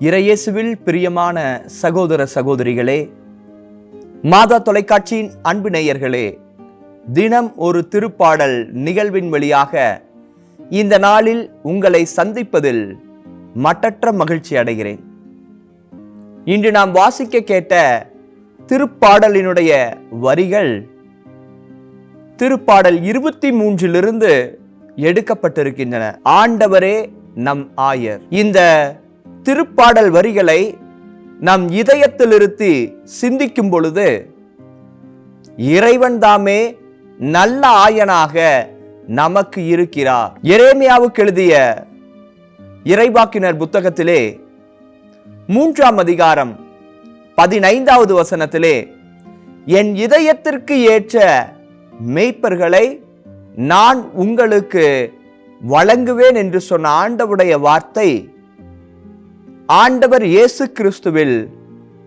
இறையேசுவில் பிரியமான சகோதர சகோதரிகளே மாதா தொலைக்காட்சியின் அன்பு நேயர்களே தினம் ஒரு திருப்பாடல் நிகழ்வின் வழியாக இந்த நாளில் உங்களை சந்திப்பதில் மட்டற்ற மகிழ்ச்சி அடைகிறேன். இன்று நாம் வாசிக்க கேட்ட திருப்பாடலினுடைய வரிகள் திருப்பாடல் இருபத்தி மூன்றிலிருந்து எடுக்கப்பட்டிருக்கின்றன. ஆண்டவரே நம் ஆயர். இந்த திருப்பாடல் வரிகளை நம் இதயத்திலிருத்தி சிந்திக்கும் பொழுது இறைவன் தாமே நல்ல ஆயனாக நமக்கு இருக்கிறார். எரேமியாவுக்கு எழுதிய இறைவாக்கினர் புத்தகத்திலே மூன்றாம் அதிகாரம் பதினைந்தாவது வசனத்திலே என் இதயத்திற்கு ஏற்ற மெய்ப்பர்களை நான் உங்களுக்கு வழங்குவேன் என்று சொன்ன ஆண்டவுடைய வார்த்தை ஆண்டவர் இயேசு கிறிஸ்துவில்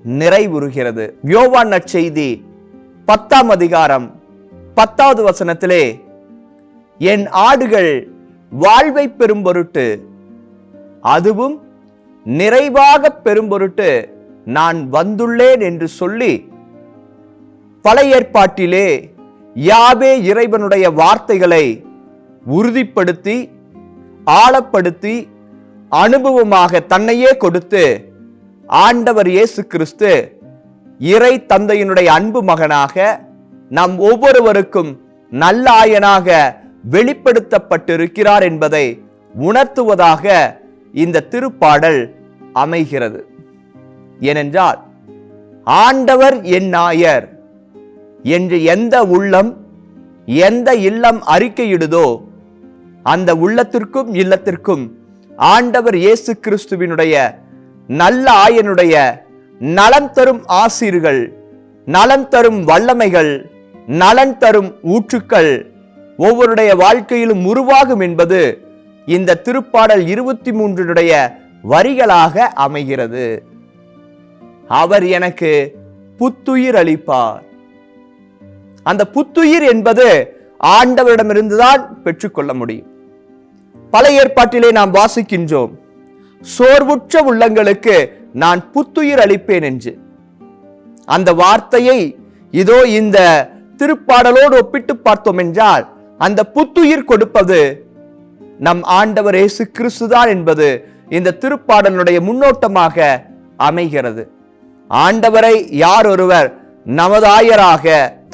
நிறைவுறுகிறது. யோவான் நற்செய்தி பத்தாம் அதிகாரம் பத்தாவது வசனத்திலே என் ஆடுகள் வாழ்வை பெறும் பொருட்டு அதுவும் நிறைவாக பெறும் பொருட்டு நான் வந்துள்ளேன் என்று சொல்லி பழைய ஏற்பாட்டிலே யாவே இறைவனுடைய வார்த்தைகளை உறுதிப்படுத்தி ஆழப்படுத்தி அனுபவமாக தன்னையே கொடுத்து ஆண்டவர் இயேசு கிறிஸ்து இறை தந்தையினுடைய அன்பு மகனாக நம் ஒவ்வொருவருக்கும் நல்ல ஆயனாக வெளிப்படுத்தப்பட்டிருக்கிறார் என்பதை உணர்த்துவதாக இந்த திருப்பாடல் அமைகிறது. ஏனென்றால் ஆண்டவர் என் நாயர் என்று எந்த உள்ளம் எந்த இல்லம் அறிக்கையிடுதோ அந்த உள்ளத்திற்கும் இல்லத்திற்கும் ஆண்டவர் இயேசு கிறிஸ்துவினுடைய நல்ல ஆயனுடைய நலம் தரும் ஆசீர்கள் நலம் தரும் வல்லமைகள் நலன் தரும் ஊற்றுக்கள் ஒவ்வொருடைய வாழ்க்கையிலும் உருவாகும் என்பது இந்த திருப்பாடல் இருபத்தி மூன்றினுடைய வரிகளாக அமைகிறது. அவர் எனக்கு புத்துயிர் அளிப்பார். அந்த புத்துயிர் என்பது ஆண்டவரிடமிருந்துதான் பெற்றுக்கொள்ள முடியும். பல ஏற்பாட்டிலே நாம் வாசிக்கின்றோம். சோர்வுற்ற உள்ளங்களுக்கு நான் புத்துயிர் அளிப்பேன் என்று. அந்த வார்த்தையை இதோ இந்த திருப்பாடலோடு ஒப்பிட்டு பார்த்தோம் என்றால் அந்த புத்துயிர் கொடுப்பது நம் ஆண்டவர் இயேசு கிறிஸ்துதான் என்பது இந்த திருப்பாடலுடைய முன்னோட்டமாக அமைகிறது. ஆண்டவரை யார் ஒருவர் நமது ஆயராக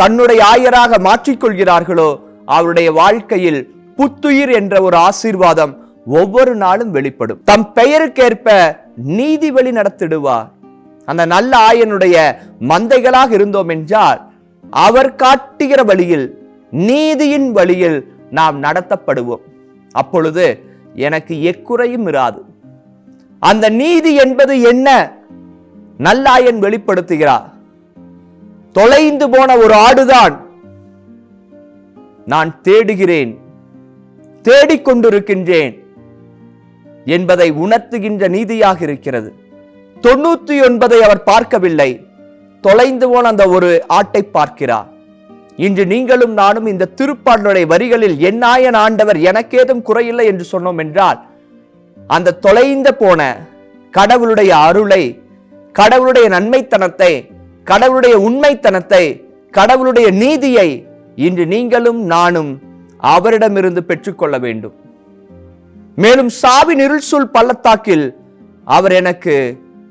தன்னுடைய ஆயராக மாற்றிக்கொள்கிறார்களோ அவருடைய வாழ்க்கையில் புத்துயிர் என்ற ஒரு ஆசீர்வாதம் ஒவ்வொரு நாளும் வெளிப்படும். தம் பெயருக்கேற்ப நீதி வழி நடத்திடுவார். அந்த நல்ல ஆயனுடைய மந்தைகளாக இருந்தோம் என்றால் அவர் காட்டுகிற வழியில் நீதியின் வழியில் நாம் நடத்தப்படுவோம். அப்பொழுது எனக்கு எக்குறையும் இராது. அந்த நீதி என்பது என்ன? நல்லாயன் வெளிப்படுத்துகிறார். தொலைந்து போன ஒரு ஆடுதான் நான் தேடுகிறேன். தேடிக்கொண்டிருக்கின்றேன் என்பதை உணர்த்துகின்ற நீதியாக இருக்கிறது தொண்ணூத்தி ஒன்பதை அவர் பார்க்கவில்லை. தொலைந்து போன அந்த ஒரு ஆட்டை பார்க்கிறார். இன்று நீங்களும் நானும் இந்த திருப்பாடலுடைய வரிகளில் என்னாயன் ஆண்டவர் எனக்கேதும் குறையில்லை என்று சொன்னோம் என்றால் அந்த தொலைந்த போன கடவுளுடைய அருளை கடவுளுடைய நன்மைத்தனத்தை கடவுளுடைய உண்மைத்தனத்தை கடவுளுடைய நீதியை இன்று நீங்களும் நானும் அவரிடமிருந்து பெற்றுக்கொள்ள வேண்டும். மேலும் சாவின் இருள் சூழ் பள்ளத்தாக்கில் அவர் எனக்கு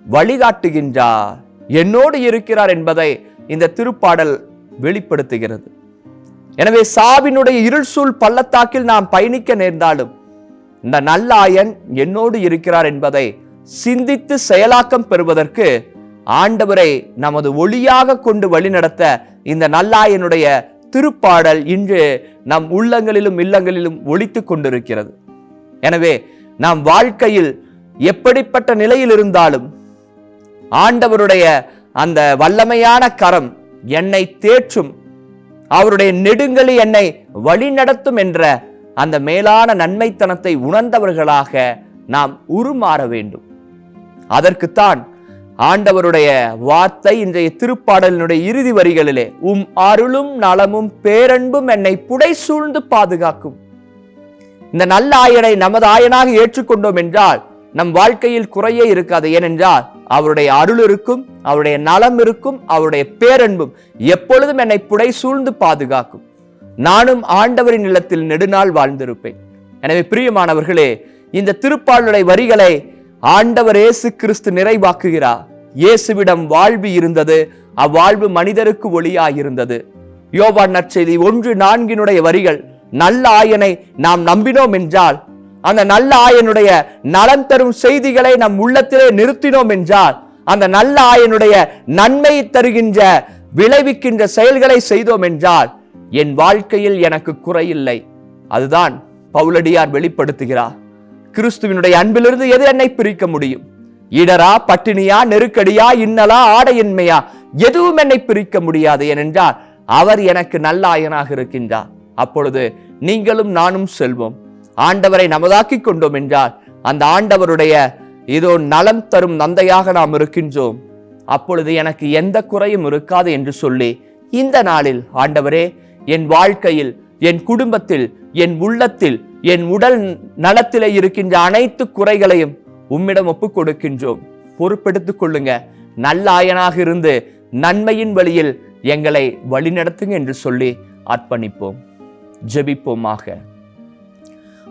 வழிகாட்டுகின்றார். என்னோடு இருக்கிறார் என்பதை இந்த திருப்பாடல் வெளிப்படுத்துகிறது. எனவே சாவினுடைய இருள் சூழ் பள்ளத்தாக்கில் நாம் பயணிக்க நேர்ந்தாலும் இந்த நல்லாயன் என்னோடு இருக்கிறார் என்பதை சிந்தித்து செயலாக்கம் பெறுவதற்கு ஆண்டவரை நமது ஒளியாக கொண்டு வழிநடத்த இந்த நல்லாயனுடைய திருப்பாடல் இன்று நம் உள்ளங்களிலும் இல்லங்களிலும் ஒழித்து கொண்டிருக்கிறது. எனவே நாம் வாழ்க்கையில் எப்படிப்பட்ட நிலையில் இருந்தாலும் ஆண்டவருடைய அந்த வல்லமையான கரம் என்னை தேற்றும் அவருடைய நெடுங்கலி என்னை வழிநடத்தும் என்ற அந்த மேலான நன்மைத்தனத்தை உணர்ந்தவர்களாக நாம் உருமாற வேண்டும். அதற்குத்தான் ஆண்டவருடைய வார்த்தை இன்றைய திருப்பாடலினுடைய இறுதி வரிகளிலே உம் அருளும் நலமும் பேரன்பும் என்னை புடை சூழ்ந்து பாதுகாக்கும். இந்த நல்ல ஆயனை நமது ஆயனாக ஏற்றுக்கொண்டோம் என்றால் நம் வாழ்க்கையில் குறையே இருக்காது. ஏனென்றால் அவருடைய அருள் இருக்கும் அவருடைய நலம் இருக்கும் அவருடைய பேரன்பும் எப்பொழுதும் என்னை புடை சூழ்ந்து பாதுகாக்கும். நானும் ஆண்டவரின் இல்லத்தில் நெடுநாள் வாழ்ந்திருப்பேன். எனவே பிரியமானவர்களே இந்த திருப்பாளுடைய வரிகளை ஆண்டவர் இயேசு கிறிஸ்து நிறைவாக்குகிறார். இயேசுவிடம் வாழ்வு இருந்தது. அவ்வாழ்வு மனிதருக்கு ஒளியாயிருந்தது. யோவான் நற்செய்தி ஒன்று நான்கினுடைய வரிகள் நல்ல ஆயனை நாம் நம்பினோம் என்றால் அந்த நல்ல ஆயனுடைய நலன் தரும் செய்திகளை நம் உள்ளத்திலே நிறுத்தினோம் என்றால் அந்த நல்ல ஆயனுடைய நன்மை தருகின்ற விளைவிக்கின்ற செயல்களை செய்தோம் என்றால் என் வாழ்க்கையில் எனக்கு குறையில்லை. அதுதான் பவுலடியார் வெளிப்படுத்துகிறார். கிறிஸ்துவினுடைய அன்பிலிருந்து எது என்னை பிரிக்க முடியும்? இடரா பட்டினியா நெருக்கடியா இன்னலா ஆடையின்மையா? எதுவும் என்னை பிரிக்க முடியாது ஏனென்றால் அவர் எனக்கு நல்ல ஆயனாக இருக்கின்றார். அப்பொழுது நீங்களும் நானும் செல்வோம். ஆண்டவரை நமதாக்கி கொண்டோம் என்றால் அந்த ஆண்டவருடைய இதோ நலம் தரும் நந்தையாக நாம் இருக்கின்றோம். அப்பொழுது எனக்கு எந்த குறையும் இருக்காது என்று சொல்லி இந்த நாளில் ஆண்டவரே என் வாழ்க்கையில் என் குடும்பத்தில் என் உள்ளத்தில் என் உடல் நலத்திலே இருக்கின்ற அனைத்து குறைகளையும் உம்மிடம் ஒப்புக் கொடுக்கின்றோம் பொறுப்பெடுத்துக் கொள்ளுங்க. நல்ல ஆயனாக இருந்து நன்மையின் வழியில் எங்களை வழிநடத்துங்க என்று சொல்லி அர்ப்பணிப்போம். ஜெபிப்போமாக.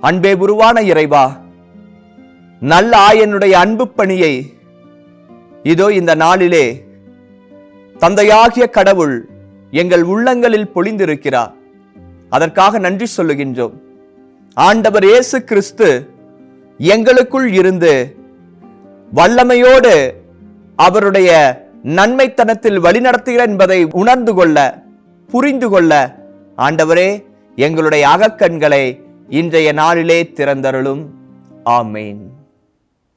அன்பே உருவான இறைவா நல்ல ஆயனுடைய அன்பு பணியை இதோ இந்த நாளிலே தந்தையாகிய கடவுள் எங்கள் உள்ளங்களில் பொழிந்திருக்கிறார். அதற்காக நன்றி சொல்லுகின்றோம். ஆண்டவர் இயேசு கிறிஸ்து எங்களுக்குள் இருந்து வல்லமையோடு அவருடைய நன்மைத்தனத்தில் வழிநடத்துகிறார் என்பதை உணர்ந்து கொள்ள புரிந்து கொள்ள ஆண்டவரே எங்களுடைய அகக்கண்களை இன்றைய நாளிலே திறந்தருளும். ஆமேன்.